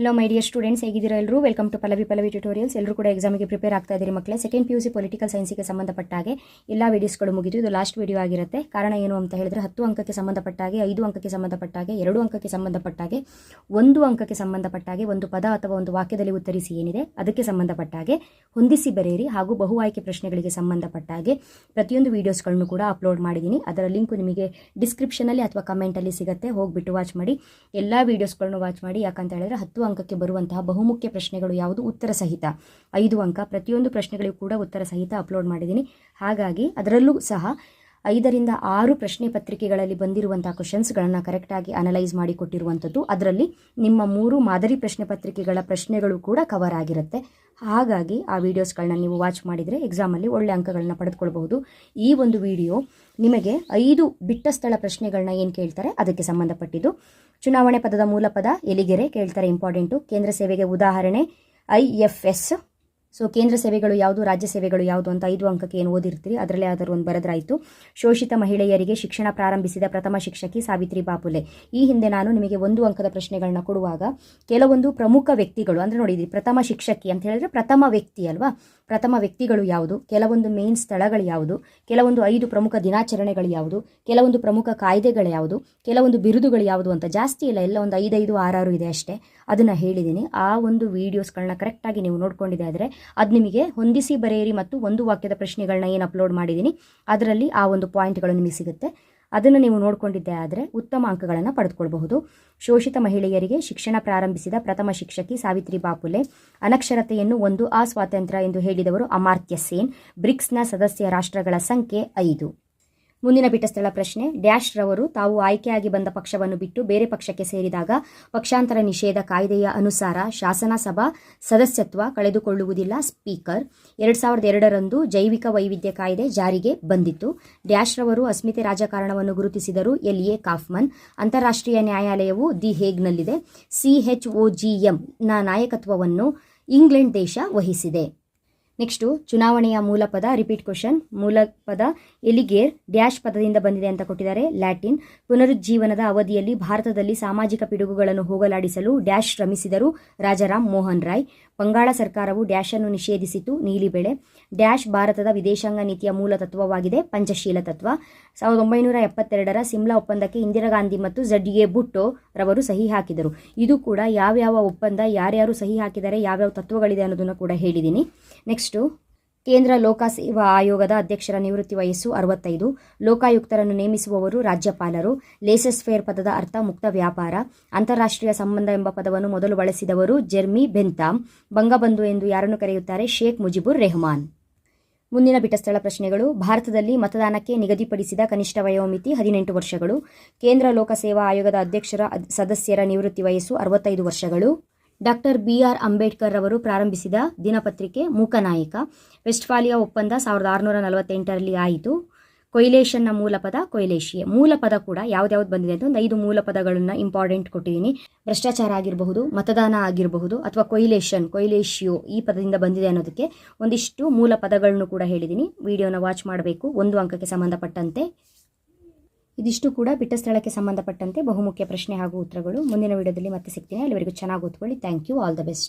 Hello my dear students ಹೇಗಿದ್ದೀರಾ ಎಲ್ಲರೂ welcome to Pallavi Pallavi tutorials ಎಲ್ಲರೂ ಕೂಡ ಎಕ್ಸಾಮಿಗೆ ಪ್ರಿಪೇರ್ ಆಗ್ತಾ ಇದ್ದೀರಿ ಮಕ್ಕಳೇ. Second P U C political ಸೈನ್ಸಿಗೆ ಸಂಬಂಧಪಟ್ಟ ಹಾಗೆ ಎಲ್ಲ ವೀಡಿಯೋಸ್ಗಳು ಮುಗಿದು ಇದು ಲಾಸ್ಟ್ ವಿಡಿಯೋ ಆಗಿರುತ್ತೆ. ಕಾರಣ ಏನು ಅಂತ ಹೇಳಿದ್ರೆ, ಹತ್ತು ಅಂಕಕ್ಕೆ ಸಂಬಂಧಪಟ್ಟ ಹಾಗೆ, ಐದು ಅಂಕಕ್ಕೆ ಸಂಬಂಧಪಟ್ಟ ಹಾಗೆ, ಎರಡು ಅಂಕಕ್ಕೆ ಸಂಬಂಧಪಟ್ಟ ಹಾಗೆ, ಒಂದು ಅಂಕಕ್ಕೆ ಸಂಬಂಧಪಟ್ಟ ಹಾಗೆ, ಒಂದು ಪದ ಅಥವಾ ಒಂದು ವಾಕ್ಯದಲ್ಲಿ ಉತ್ತರಿಸಿ ಏನಿದೆ, ಅದಕ್ಕೆ ಸಂಬಂಧಪಟ್ಟ ಹಾಗೆ ಹೊಂದಿಸಿ ಬರೆಯಿರಿ ಹಾಗೂ ಬಹು ಆಯ್ಕೆ ಪ್ರಶ್ನೆಗಳಿಗೆ ಸಂಬಂಧಪಟ್ಟ ಹಾಗೆ ಪ್ರತಿಯೊಂದು ವೀಡಿಯೋಸ್ಗಳನ್ನು ಕೂಡ ಅಪ್ಲೋಡ್ ಮಾಡಿದ್ದೀನಿ. ಅದರ ಲಿಂಕ್ ನಿಮಗೆ ಡಿಸ್ಕ್ರಿಪ್ಷನಲ್ಲಿ ಅಥವಾ ಕಮೆಂಟಲ್ಲಿ ಸಿಗುತ್ತೆ. ಹೋಗಿಬಿಟ್ಟು ವಾಚ್ ಮಾಡಿ. ಎಲ್ಲ ವೀಡಿಯೋಸ್ಗಳನ್ನು ವಾಚ್ ಮಾಡಿ. ಯಾಕಂತ ಹೇಳಿದ್ರೆ, ಹತ್ತು ಅಂಕಕ್ಕೆ ಬರುವಂತಹ ಬಹುಮುಖ್ಯ ಪ್ರಶ್ನೆಗಳು ಯಾವುದು? ಉತ್ತರ ಸಹಿತ. ಐದು ಅಂಕ. ಪ್ರತಿಯೊಂದು ಪ್ರಶ್ನೆಗಳಿಗೂ ಕೂಡ ಉತ್ತರ ಸಹಿತ ಅಪ್ಲೋಡ್ ಮಾಡಿದ್ದೀನಿ. ಹಾಗಾಗಿ ಅದರಲ್ಲೂ ಸಹ ಐದರಿಂದ ಆರು ಪ್ರಶ್ನೆ ಪತ್ರಿಕೆಗಳಲ್ಲಿ ಬಂದಿರುವಂಥ ಕ್ವಶನ್ಸ್ಗಳನ್ನು ಕರೆಕ್ಟಾಗಿ ಅನಲೈಸ್ ಮಾಡಿ ಕೊಟ್ಟಿರುವಂಥದ್ದು. ಅದರಲ್ಲಿ ನಿಮ್ಮ ಮೂರು ಮಾದರಿ ಪ್ರಶ್ನೆ ಪತ್ರಿಕೆಗಳ ಪ್ರಶ್ನೆಗಳು ಕೂಡ ಕವರ್ ಆಗಿರುತ್ತೆ. ಹಾಗಾಗಿ ಆ ವಿಡಿಯೋಸ್ಗಳನ್ನ ನೀವು ವಾಚ್ ಮಾಡಿದರೆ ಎಕ್ಸಾಮಲ್ಲಿ ಒಳ್ಳೆ ಅಂಕಗಳನ್ನ ಪಡೆದುಕೊಳ್ಬಹುದು. ಈ ಒಂದು ವಿಡಿಯೋ ನಿಮಗೆ ಐದು ಬಿಟ್ಟ ಸ್ಥಳ ಪ್ರಶ್ನೆಗಳನ್ನ ಏನು ಕೇಳ್ತಾರೆ ಅದಕ್ಕೆ ಸಂಬಂಧಪಟ್ಟಿದ್ದು. ಚುನಾವಣೆ ಪದದ ಮೂಲ ಪದ ಎಲಿಗೆರೆ ಕೇಳ್ತಾರೆ ಇಂಪಾರ್ಟೆಂಟು ಕೇಂದ್ರ ಸೇವೆಗೆ ಉದಾಹರಣೆ, ಐ ಎಫ್ ಎಸ್ ಸೊ ಕೇಂದ್ರ ಸೇವೆಗಳು ಯಾವುದು, ರಾಜ್ಯ ಸೇವೆಗಳು ಯಾವುದು ಅಂತ ಐದು ಅಂಕಕ್ಕೆ ಏನು ಓದಿರ್ತೀರಿ? ಅದರಲ್ಲೇ ಯಾವ್ದಾದ್ರು ಒಂದು ಬರೆದ್ರಾಯಿತು. ಶೋಷಿತ ಮಹಿಳೆಯರಿಗೆ ಶಿಕ್ಷಣ ಪ್ರಾರಂಭಿಸಿದ ಪ್ರಥಮ ಶಿಕ್ಷಕಿ ಸಾವಿತ್ರಿ ಬಾಪುಲೆ. ಈ ಹಿಂದೆ ನಾನು ನಿಮಗೆ ಒಂದು ಅಂಕದ ಪ್ರಶ್ನೆಗಳನ್ನ ಕೊಡುವಾಗ, ಕೆಲವೊಂದು ಪ್ರಮುಖ ವ್ಯಕ್ತಿಗಳು, ಅಂದರೆ ನೋಡಿದ್ರಿ ಪ್ರಥಮ ಶಿಕ್ಷಕಿ ಅಂತ ಹೇಳಿದ್ರೆ ಪ್ರಥಮ ವ್ಯಕ್ತಿ ಅಲ್ವಾ? ಪ್ರಥಮ ವ್ಯಕ್ತಿಗಳು ಯಾವುದು? ಕೆಲವೊಂದು ಮೇನ್ ಸ್ಥಳಗಳು ಯಾವುದು? ಕೆಲವೊಂದು ಐದು ಪ್ರಮುಖ ದಿನಾಚರಣೆಗಳು ಯಾವುದು? ಕೆಲವೊಂದು ಪ್ರಮುಖ ಕಾಯ್ದೆಗಳು ಯಾವುದು? ಕೆಲವೊಂದು ಬಿರುದುಗಳು ಯಾವುದು ಅಂತ ಜಾಸ್ತಿ ಇಲ್ಲ. ಎಲ್ಲ ಒಂದು ಐದೈದು, ಆರಾರು ಇದೆ ಅಷ್ಟೇ. ಅದನ್ನು ಹೇಳಿದ್ದೀನಿ ಆ ಒಂದು ವೀಡಿಯೋಸ್ಗಳನ್ನ ಕರೆಕ್ಟಾಗಿ ನೀವು ನೋಡ್ಕೊಂಡಿದೆ ಆದರೆ ಅದು ನಿಮಗೆ ಹೊಂದಿಸಿ ಬರೆಯಿರಿ ಮತ್ತು ಒಂದು ವಾಕ್ಯದ ಪ್ರಶ್ನೆಗಳನ್ನ ಏನು ಅಪ್ಲೋಡ್ ಮಾಡಿದ್ದೀನಿ ಅದರಲ್ಲಿ ಆ ಒಂದು ಪಾಯಿಂಟ್ಗಳು ನಿಮಗೆ ಸಿಗುತ್ತೆ. ಅದನ್ನು ನೀವು ನೋಡಿಕೊಂಡಿದ್ದೆ ಆದರೆ ಉತ್ತಮ ಅಂಕಗಳನ್ನು ಪಡೆದುಕೊಳ್ಬಹುದು. ಶೋಷಿತ ಮಹಿಳೆಯರಿಗೆ ಶಿಕ್ಷಣ ಪ್ರಾರಂಭಿಸಿದ ಪ್ರಥಮ ಶಿಕ್ಷಕಿ ಸಾವಿತ್ರಿ ಬಾಪುಲೆ, ಅನಕ್ಷರತೆಯನ್ನು ಒಂದು ಅಸ್ವಾತಂತ್ರ್ಯ ಎಂದು ಹೇಳಿದವರು ಅಮಾರ್ತ್ಯ ಸೇನ್, ಬ್ರಿಕ್ಸ್ನ ಸದಸ್ಯ ರಾಷ್ಟ್ರಗಳ ಸಂಖ್ಯೆ ಐದು. ಮುಂದಿನ ಪೀಠಸ್ಥಳ ಪ್ರಶ್ನೆ, ಡ್ಯಾಶ್ ರವರು ತಾವು ಆಯ್ಕೆಯಾಗಿ ಬಂದ ಪಕ್ಷವನ್ನು ಬಿಟ್ಟು ಬೇರೆ ಪಕ್ಷಕ್ಕೆ ಸೇರಿದಾಗ ಪಕ್ಷಾಂತರ ನಿಷೇಧ ಕಾಯ್ದೆಯ ಅನುಸಾರ ಶಾಸನಸಭಾ ಸದಸ್ಯತ್ವ ಕಳೆದುಕೊಳ್ಳುವುದಿಲ್ಲ. ಸ್ಪೀಕರ್, ಎರಡ್ ಸಾವಿರದ ಎರಡರಂದು ಜೈವಿಕ ವೈವಿಧ್ಯ ಕಾಯ್ದೆ ಜಾರಿಗೆ ಬಂದಿತ್ತು. ಡ್ಯಾಶ್ ರವರು ಅಸ್ಮಿತೆ ರಾಜಕಾರಣವನ್ನು ಗುರುತಿಸಿದರು ಎಲ್ ಎ ಕಾಫ್ಮನ್, ಅಂತಾರಾಷ್ಟ್ರೀಯ ನ್ಯಾಯಾಲಯವು ದಿ ಹೇಗ್ನಲ್ಲಿದೆ. ಸಿಎಚ್ಒಜಿಎಂನ ನಾಯಕತ್ವವನ್ನು ಇಂಗ್ಲೆಂಡ್ ದೇಶ ವಹಿಸಿದೆ. ನೆಕ್ಸ್ಟು ಚುನಾವಣೆಯ ಮೂಲ ಪದ ರಿಪೀಟ್ ಕ್ವಶನ್ ಮೂಲ ಪದ ಎಲಿಗೇರ್ ಡ್ಯಾಶ್ ಪದದಿಂದ ಬಂದಿದೆ ಅಂತ ಕೊಟ್ಟಿದ್ದಾರೆ ಲ್ಯಾಟಿನ್. ಪುನರುಜ್ಜೀವನದ ಅವಧಿಯಲ್ಲಿ ಭಾರತದಲ್ಲಿ ಸಾಮಾಜಿಕ ಪಿಡುಗುಗಳನ್ನು ಹೋಗಲಾಡಿಸಲು ಡ್ಯಾಶ್ ಶ್ರಮಿಸಿದರು ರಾಜಾರಾಮ್ ಮೋಹನ್ ರಾಯ್. ಬಂಗಾಳ ಸರ್ಕಾರವು ಡ್ಯಾಶ್ ಅನ್ನು ನಿಷೇಧಿಸಿತು ನೀಲಿ ಬೆಳೆ ಡ್ಯಾಶ್ ಭಾರತದ ವಿದೇಶಾಂಗ ನೀತಿಯ ಮೂಲ ತತ್ವವಾಗಿದೆ ಪಂಚಶೀಲ ತತ್ವ. ಸಾವಿರದ ಒಂಬೈನೂರ ಎಪ್ಪತ್ತೆರಡರ ಸಿಮ್ಲಾ ಒಪ್ಪಂದಕ್ಕೆ ಇಂದಿರಾ ಗಾಂಧಿ ಮತ್ತು ಝಡ್ ಎ ಬುಟ್ಟೋ ರವರು ಸಹಿ ಹಾಕಿದರು. ಇದು ಕೂಡ ಯಾವ್ಯಾವ ಒಪ್ಪಂದ, ಯಾರ್ಯಾರು ಸಹಿ ಹಾಕಿದರೆ ಯಾವ್ಯಾವ ತತ್ವಗಳಿದೆ ಅನ್ನೋದನ್ನು ಕೂಡ ಹೇಳಿದ್ದೀನಿ. ನೆಕ್ಸ್ಟು ಕೇಂದ್ರ ಲೋಕಸೇವಾ ಆಯೋಗದ ಅಧ್ಯಕ್ಷರ ನಿವೃತ್ತಿ ವಯಸ್ಸು ಅರವತ್ತೈದು, ಲೋಕಾಯುಕ್ತರನ್ನು ನೇಮಿಸುವವರು ರಾಜ್ಯಪಾಲರು ಲೇಸಸ್ ಫೇರ್ ಪದದ ಅರ್ಥ ಮುಕ್ತ ವ್ಯಾಪಾರ, ಅಂತಾರಾಷ್ಟ್ರೀಯ ಸಂಬಂಧ ಎಂಬ ಪದವನ್ನು ಮೊದಲು ಬಳಸಿದವರು ಜೆರ್ಮಿ ಬೆಂತಾಮ್ ಬಂಗಬಂಧು ಎಂದು ಯಾರನ್ನು ಕರೆಯುತ್ತಾರೆ? ಶೇಖ್ ಮುಜಿಬುರ್ ರೆಹಮಾನ್. ಮುಂದಿನ ಬಿಟಸ್ಥಳ ಪ್ರಶ್ನೆಗಳು, ಭಾರತದಲ್ಲಿ ಮತದಾನಕ್ಕೆ ನಿಗದಿಪಡಿಸಿದ ಕನಿಷ್ಠ ವಯೋಮಿತಿ ಹದಿನೆಂಟು ವರ್ಷಗಳು, ಕೇಂದ್ರ ಲೋಕಸೇವಾ ಆಯೋಗದ ಅಧ್ಯಕ್ಷರ ಸದಸ್ಯರ ನಿವೃತ್ತಿ ವಯಸ್ಸು ಅರವತ್ತೈದು ವರ್ಷಗಳು ಡಾಕ್ಟರ್ ಬಿ ಆರ್ ಅಂಬೇಡ್ಕರ್ ಅವರು ಪ್ರಾರಂಭಿಸಿದ ದಿನಪತ್ರಿಕೆ ಮೂಕನಾಯಕ. ವೆಸ್ಟ್ಫಾಲಿಯಾ ಒಪ್ಪಂದ ಸಾವಿರದ ಆರುನೂರ ನಲವತ್ತೆಂಟರಲ್ಲಿ ಆಯಿತು. ಕೊಯ್ಲೇಷನ್ನ ಮೂಲ ಪದ ಕೊಯ್ಲೇಶಿಯೆ ಮೂಲ ಪದ ಕೂಡ ಯಾವ್ದ್ಯಾವ್ದು ಬಂದಿದೆ ಅಂತ ಒಂದು ಐದು ಮೂಲ ಪದಗಳನ್ನು ಇಂಪಾರ್ಟೆಂಟ್ ಕೊಟ್ಟಿದ್ದೀನಿ. ಭ್ರಷ್ಟಾಚಾರ ಆಗಿರಬಹುದು, ಮತದಾನ ಆಗಿರಬಹುದು ಅಥವಾ ಕೊಯ್ಲೇಷನ್ ಕೊಯ್ಲೇಶಿಯೋ ಈ ಪದದಿಂದ ಬಂದಿದೆ ಅನ್ನೋದಕ್ಕೆ ಒಂದಿಷ್ಟು ಮೂಲ ಪದಗಳನ್ನು ಕೂಡ ಹೇಳಿದ್ದೀನಿ. ವಿಡಿಯೋನ ವಾಚ್ ಮಾಡಬೇಕು, ಒಂದು ಅಂಕಕ್ಕೆ ಸಂಬಂಧಪಟ್ಟಂತೆ. ಇದಿಷ್ಟು ಕೂಡ ಬಿಟ್ಟ ಸ್ಥಳಕ್ಕೆ ಸಂಬಂಧಪಟ್ಟಂತೆ ಬಹುಮುಖ್ಯ ಪ್ರಶ್ನೆ ಹಾಗೂ ಉತ್ತರಗಳು ಮುಂದಿನ ವಿಡಿಯೋದಲ್ಲಿ ಮತ್ತೆ ಸಿಗ್ತೀನಿ. ಅಲ್ಲಿವರೆಗೂ ಚೆನ್ನಾಗಿ ಓದ್ಕೊಳ್ಳಿ. Thank you all the best